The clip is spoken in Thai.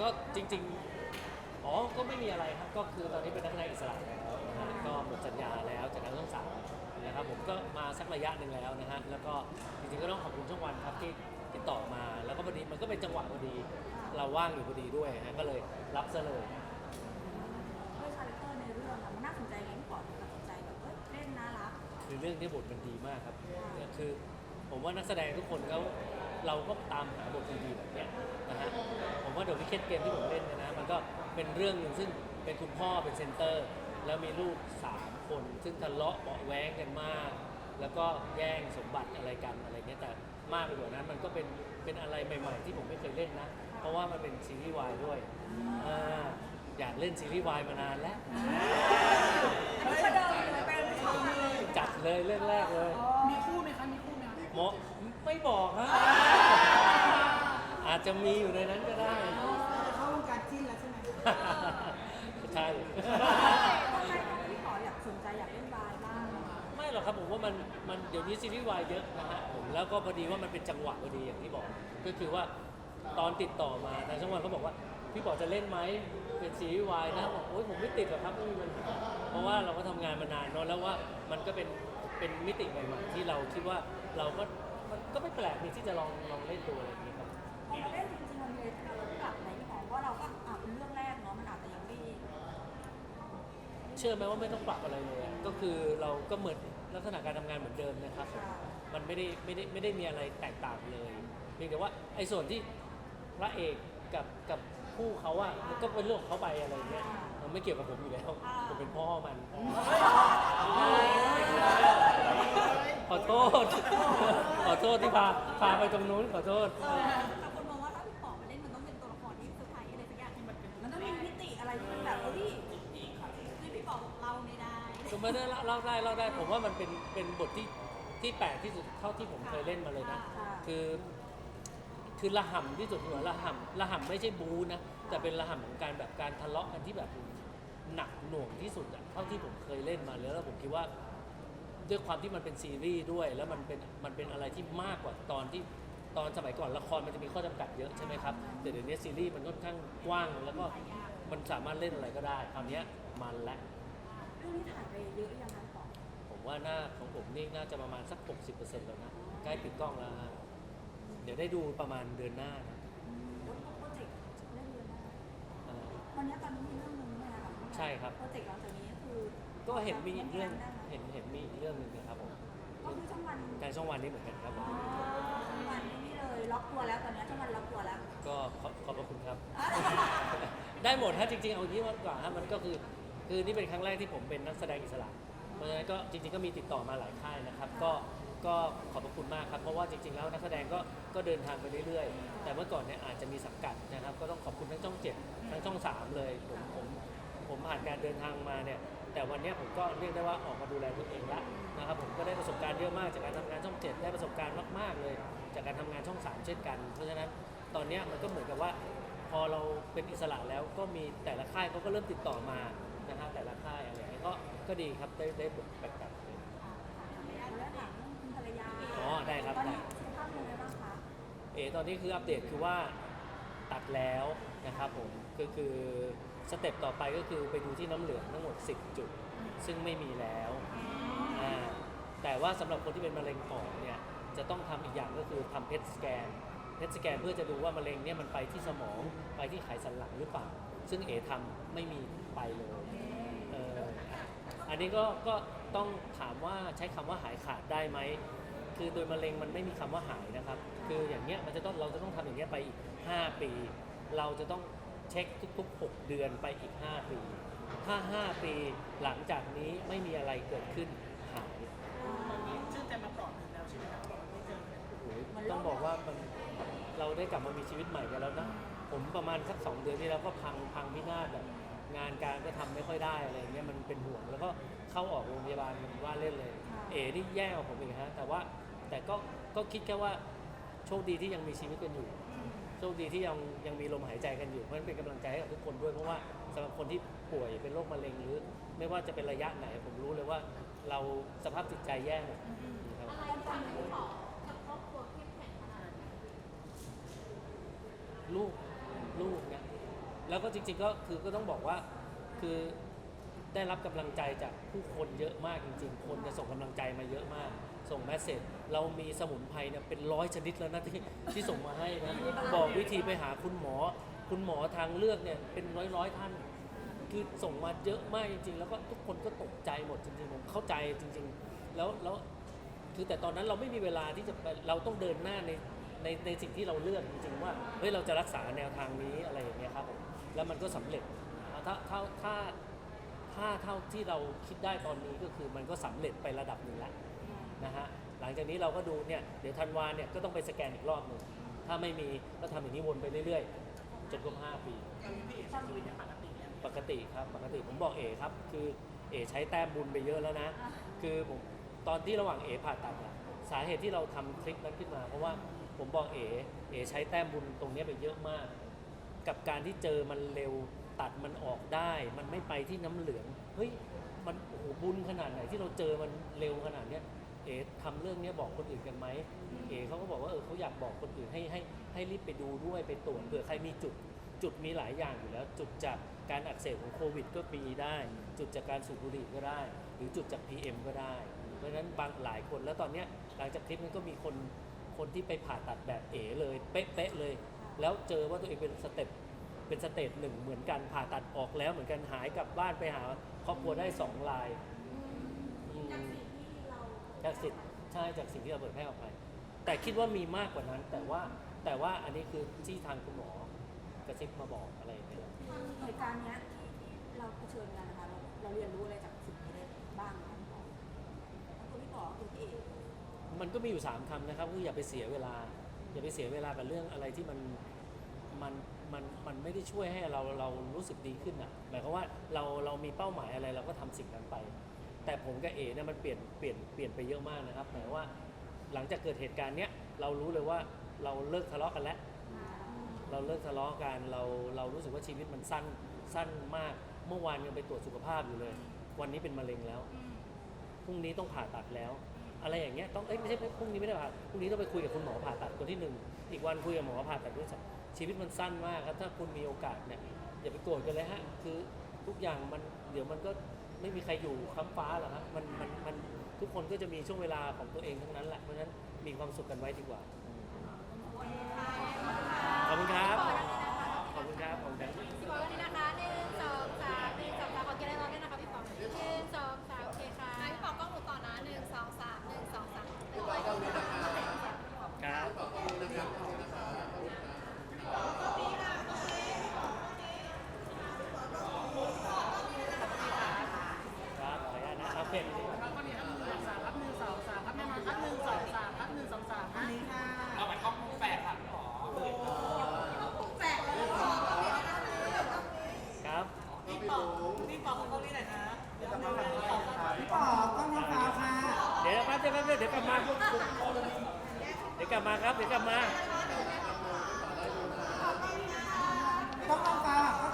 ก็จริง ๆ อ๋อ ก็ไม่มีอะไรครับ ก็คือตอนนี้เป็นนักแสดงอิสระแล้วนะฮะก็หมดสัญญาแล้วจากทางช่องสามนะครับผมก็มาสักระยะหนึ่งแล้วนะฮะ แล้วก็จริงๆก็ต้องขอบคุณช่องวันครับที่ติดต่อมา แล้วก็พอดีมันก็เป็นจังหวะพอดี เราว่างอยู่พอดีด้วยฮะ ก็เลยรับซะเลย ด้วยคาแรคเตอร์ในเรื่องอะมันน่าสนใจไงพี่ป๋อถึงตัดสินใจแบบเอ้ยเล่นน่ารัก คือเรื่องที่บทมันดีมากครับ คือ ผมว่านักแสดงทุกคนเขาเราก็ตามหาบทดีๆแบบเนี้ยนะฮะผมว่าเดอะวิกเก็ตเกมที่ผมเล่นเนยนะมันก็เป็นเรื่องหนึ่งซึ่งเป็นคุณพ่อเป็นเซนเตอร์ แล้วมีลูกสามคน ซึ่งทะเลาะเบาะแว้งกันมาก แล้วก็แย่งสมบัติอะไรกันอะไรเงี้ยแต่มากไปกว่านั้นมันก็เป็นเป็นอะไรใหม่ ๆ ที่ผมไม่เคยเล่นนะ เพราะว่ามันเป็นซีรีส์วายด้วยอ่าอยากเล่นซีรีส์วายมานานแล้ว อันนี้ก็เดิมเลยเป็นช่องเลยจัดเลยเรื่องแรกเลยมีคู่ไหมคะมีคู่ไหมคะหมอไม่บอกฮะอาจจะมีอยู่ในนั้นก็ได้จะเข้าวงการจิ้นแล้วใช่ไหมใช่ ทำไมพี่ป๋ออยากสนใจอยากเล่นบายบ้างไม่หรอกครับผมว่ามันมันเดี๋ยวนี้ซีรีส์วายเยอะนะฮะผมแล้วก็พอดีว่ามันเป็นจังหวะพอดีอย่างที่บอก ก็คือว่าตอนติดต่อมาทางช่องวันเขาบอกว่า พี่บอกจะเล่นไหมเป็นซีรีส์วายนะบอกโอ๊ยผมไม่ติดหรอกครับไม่มีปัญหา เพราะว่าเราก็ทำงานมานานเนอะแล้วว่ามันก็เป็นเป็นมิติใหม่ๆที่เราคิดว่าเราก็มันก็ไม่แปลกนี่ที่จะลองลองเล่นดูอะไรอย่างนี้ครับ พอมาเล่นจริงๆมันมีอะไรที่เราต้องปรับไหมพี่ป๋อเพราะเราก็อ่าเป็นเรื่องแรกเนาะมันอาจจะยังไม่เชื่อไหมว่าไม่ต้องปรับอะไรเลยอะก็คือเราก็เหมือนลักษณะการทำงานเหมือนเดิมนะครับ มันไม่ได้ไม่ได้ไม่ได้มีอะไรแตกต่างเลยเพียงแต่ว่าไอ้ส่วนที่พระเอกกับกับคู่เขาอะมันก็เป็นเรื่องของเขาไปอะไรเงี้ยมัน ไม่เกี่ยวกับผมอยู่แล้ว ผมเป็นพ่อมัน ขอโทษ ขอโทษที่พาพาไปตรงนู้นขอโทษ แต่คนมองว่าถ้าพี่ป๋อมาเล่นมันต้องเป็นตัวละครที่เซอร์ไพรส์อะไรสักอย่างที่มันเป็นมันต้องมีมิติอะไรที่มันแบบเฮ้ยคือพี่ป๋อบอกเล่าไม่ได้ก็ไม่ได้เล่าเล่าได้เล่าได้ผมว่ามันเป็นเป็นบทที่ที่แปลกที่สุดเท่าที่ผมเคยเล่นมาเลยนะค่ะคือ คือระห่ำที่สุดหัวระห่ำระห่ำไม่ใช่บูนะแต่เป็นระห่ำของการแบบการทะเลาะกันที่แบบ หนักหน่วงที่สุดอะเท่าที่ผมเคยเล่นมาเลยแล้วผมคิดว่าด้วยความที่มันเป็นซีรีส์ด้วย แล้วมันเป็นมันเป็นอะไรที่มากกว่าตอนที่ตอนสมัยก่อนละครมันจะมีข้อจำกัดเยอะใช่ไหมครับแต่เดี๋ยวนี้ซีรีส์มันค่อนข้างกว้างแล้วก็มันสามารถเล่นอะไรก็ได้คราวเนี้ยมันและเรื่องนี้ถ่ายไปเยอะยังไงป๋อผมว่าหน้าของผมนี่น่าจะประมาณสัก 60%แล้วนะใกล้ปิดกล้องแล้วฮะเดี๋ยวได้ดูประมาณเดือนหน้านะแล้วโปรเจกต์เล่นเยอะมากเอ่อวันนี้ตอนนี้มี ใช่ครับ โปรเจกต์หลังจากนี้ก็คือก็เห็นมีอีกเรื่องได้ไหมเห็นเห็นมีอีกเรื่องหนึ่งนะครับผมก็คือช่องวันการช่องวันนี้เหมือนกันครับผมช่องวันนี่เลยล็อกตัวแล้วตอนนี้ช่องวันล็อกตัวแล้ว ก็ขอบขอบพระคุณครับ ได้หมดฮะจริงๆเอาอย่างนี้มากกว่าฮะมันก็คือคือนี่เป็นครั้งแรกที่ผมเป็นนักแสดงอิสระ เพราะฉะนั้นก็จริงๆก็มีติดต่อมาหลายค่ายนะครับ ก็ก็ขอบพระคุณมากครับ เพราะว่าจริงๆแล้วนักแสดงก็ก็เดินทางไปเรื่อยๆ แต่เมื่อก่อนเนี่ยอาจจะมีสังกัดนะครับ ก็ต้องขอบคุณทั้งช่องเจ็ดทั้งช่องสามเลยผมผม ผมผ่านการเดินทางมาเนี่ยแต่วันเนี้ยผมก็เรียกได้ว่าออกมาดูแลตัวเองละนะครับผมก็ได้ประสบการณ์เยอะมากจากการทำงานช่องเจ็ดได้ประสบการณ์มากๆเลย จากการทำงานช่องสามเช่นกัน เพราะฉะนั้นตอนเนี้ยมันก็เหมือนกับว่า พอเราเป็นอิสระแล้วก็มีแต่ละค่ายเขาก็เริ่มติดต่อมานะฮะแต่ละค่ายอะไรอย่างเงี้ยก็ก็ดีครับได้ได้บทแปลกๆเลยแล้วถามเรื่องคุณภรรยาอ๋อได้ครับตอนนี้ได้สุขภาพเป็นไงบ้างคะเออตอนนี้คืออัปเดตคือว่าตัดแล้วนะครับผมก็คือ สเต็ปต่อไปก็คือไปดูที่น้ำเหลืองทั้งหมด 10 จุด ซึ่งไม่มีแล้วอ่าแต่ว่าสำหรับคนที่เป็นมะเร็งปอดเนี่ยจะต้องทำอีกอย่างก็คือทำเพ t สแกนเพ t สแกนเพื่อจะดูว่ามะเร็งเนี่ยมันไปที่สมองไปที่ไขสันหลังหรือเปล่า ซึ่งเอทำไม่มีไปเลยเอออันนี้ก็ก็ต้องถามว่าใช้คำว่าหายขาดได้ไหม คือโดยมะเร็งมันไม่มีคำว่าหายนะครับ คืออย่างเงี้ยมันจะต้องเราจะต้องทำอย่างเงี้ยไปอีก 5 ปี เราจะต้อง เช็คทุกๆ 6 เดือนไปอีก 5 ปีถ้า 5 ปีหลังจากนี้ไม่มีอะไรเกิดขึ้นหายตอนนี้ชื่นใจมาปลอดหนึ่งแล้วใช่ไหมครับไม่เจอเลยโอ้โหต้องบอกว่ามันเราได้กลับมามีชีวิตใหม่กันแล้วนะ ผมประมาณสัก 2 เดือนที่แล้วก็พังพังพินาศแบบงานการก็ทำไม่ค่อยได้อะไรเงี้ยมันเป็นห่วงแล้วก็เข้าออกโรงพยาบาลมันว่าเล่นเลย เอ๋นี่แย่กว่าผมอีกฮะแต่ว่าแต่ก็ก็คิดแค่ว่าโชคดีที่ยังมีชีวิตกันอยู่โช คดีที่ยังยังมีลมหายใจกันอยู่เพราะฉะนั้นเป็นกำลังใจให้กับทุกคนด้วยเพราะว่าสำหรับคนที่ป่วยเป็นโรคมะเร็งหรือ ไม่ว่าจะเป็นระยะไหนผมรู้เลยว่าเราสภาพจิตใจแย่หมดนะครับ อะไรที่ทำให้พี่ป๋อกับครอบครัวเข้มแข็งขนาดนี้ลูกลูกนะแล้วก็จริง ๆ ก็คือก็ต้องบอกว่าคือได้รับกำลังใจจากผู้คนเยอะมากจริง ๆ คนเนี่ยส่งกำลังใจมาเยอะมาก ส่งแมสเซจเรามีสมุนไพรเนี่ยเป็นร้อยชนิดแล้วนะที่ที่ส่งมาให้นะบอก วิธีไปหาคุณหมอ คุณหมอทางเลือกเนี่ยเป็นร้อยร้อยท่าน คือส่งมาเยอะมากจริง ๆ แล้วก็ทุกคนก็ตกใจหมดจริงๆผมเข้าใจจริง ๆ แล้วแล้วคือแต่ตอนนั้นเราไม่มีเวลาที่จะไปเราต้องเดินหน้าในในในสิ่งที่เราเลือกจริงๆว่าเฮ้ยเราจะรักษาแนวทางนี้อะไรอย่างเงี้ยครับผมแล้วมันก็สำเร็จถ้าถ้าถ้าถ้าเท่าที่เราคิดได้ตอนนี้ก็คือมันก็สำเร็จไประดับหนึ่งแล้วนะฮะหลังจากนี้เราก็ดูเนี่ยเดี๋ยวธันวาเนี่ยก็ต้องไปสแกนอีกรอบหนึ่ง ถ้าไม่มีก็ทำอย่างนี้วนไปเรื่อยๆ จนครบ5ปีตอนนี้พี่เอ๋ใช้ชีวิตอย่างปกติแล้วปกติครับปกติผมบอกเอครับ คือเอใช้แต้มบุญไปเยอะแล้วนะ คือผมตอนที่ระหว่างเอผ่าตัดอะสาเหตุที่เราทำคลิปนั้นขึ้นมา เพราะว่าผมบอกเอเอใช้แต้มบุญตรงเนี้ยไปเยอะมาก กับการที่เจอมันเร็วตัดมันออกได้ มันไม่ไปที่น้ำเหลืองเฮ้ยมันโอ้โหบุญขนาดไหนที่เราเจอมันเร็วขนาดเนี้ย เอ๋ทำเรื่องเนี้ยบอกคนอื่นกันไหมเอ๋เขาก็บอกว่าเออเขาอยากบอกคนอื่นให้ให้ให้รีบไปดูด้วยไปตรวจเผื่อใครมีจุดจุดมีหลายอย่างอยู่แล้ว จุดจากการอักเสบของโควิด ก็มีได้ จุดจากการสูบบุหรี่ก็ได้ หรือจุดจาก PM ก็ได้ เพราะฉะนั้นบางหลายคนแล้วตอนเนี้ยหลังจากคลิปนั้นก็มีคนคนที่ไปผ่าตัดแบบเอ๋เลยเป๊ะๆเลย แล้วเจอว่าตัวเองเป็นสเต็ปเป็นสเตจหนึ่งเหมือนกันผ่าตัดออกแล้วเหมือนกันหายกลับบ้านไปหาครอบครัวได้สองรายอืมจาก สิ่งที่เราจากสิทธิ์ใช่จากสิ่งที่เราเผยแพร่ออกไป แต่คิดว่ามีมากกว่านั้น แต่ว่าแต่ว่าอันนี้คือที่ทางคุณหมอกระซิบมาบอกอะไรอย่างเงี้ยเหตุการณ์เนี้ยที่ที่เราเผชิญกันนะคะเราเราเรียนรู้อะไรจากสิ่งนี้ได้บ้างคะพี่ปอทั้งตัวพี่ปอตัวพี่เอกมันก็มีอยู่ 3คำนะครับคืออย่าไปเสียเวลา อย่าไปเสียเวลากับเรื่องอะไรที่มันมันมันมันไม่ได้ช่วยให้เราเรารู้สึกดีขึ้นอะหมายความว่าเราเรามีเป้าหมายอะไรเราก็ทำสิ่งนั้นไป แต่ผมกับเอเนี่ยมันเปลี่ยนเปลี่ยนเปลี่ยนไปเยอะมากนะครับหมายว่าหลังจากเกิดเหตุการณ์เนี้ยเรารู้เลยว่าเราเลิกทะเลาะกันแล้ว เราเลิกทะเลาะกันเราเรารู้สึกว่าชีวิตมันสั้นสั้นมาก เมื่อวานยังไปตรวจสุขภาพอยู่เลย วันนี้เป็นมะเร็งแล้วพรุ่งนี้ต้องผ่าตัดแล้ว อะไรอย่างเงี้ยต้องเอ้ยไม่ใช่พรุ่งนี้ไม่ได้ผ่าพรุ่งนี้ต้องไปคุยกับคุณหมอผ่าตัดคนที่หนึ่งอีกวันคุยกับหมอผ่าตัดด้วยชีวิตมันสั้นมากครับถ้าคุณมีโอกาสเนี่ยอย่าไปโกรธกันเลยฮะคือทุกอย่างมันเดี๋ยวมันก็ ไม่มีใครอยู่ค้ำฟ้าหรอกฮะมันมันมันทุกคนก็จะมีช่วงเวลาของตัวเองทั้งนั้นแหละเพราะฉะนั้นมีความสุขกันไว้ดีกว่าขอบคุณครับ ปอของเขานี่ไหนอยนะเดี๋ยวจะมาแบบพี่ป๋อกล้องมะพร้าวค่ะเดี๋ยวแป๊บเดียวแป๊บเดียวเดี๋ยวกลับมาเดี๋ยวกลับมาครับเดี๋ยวกลับมากล้องมะพร้าวอะกล้องมะ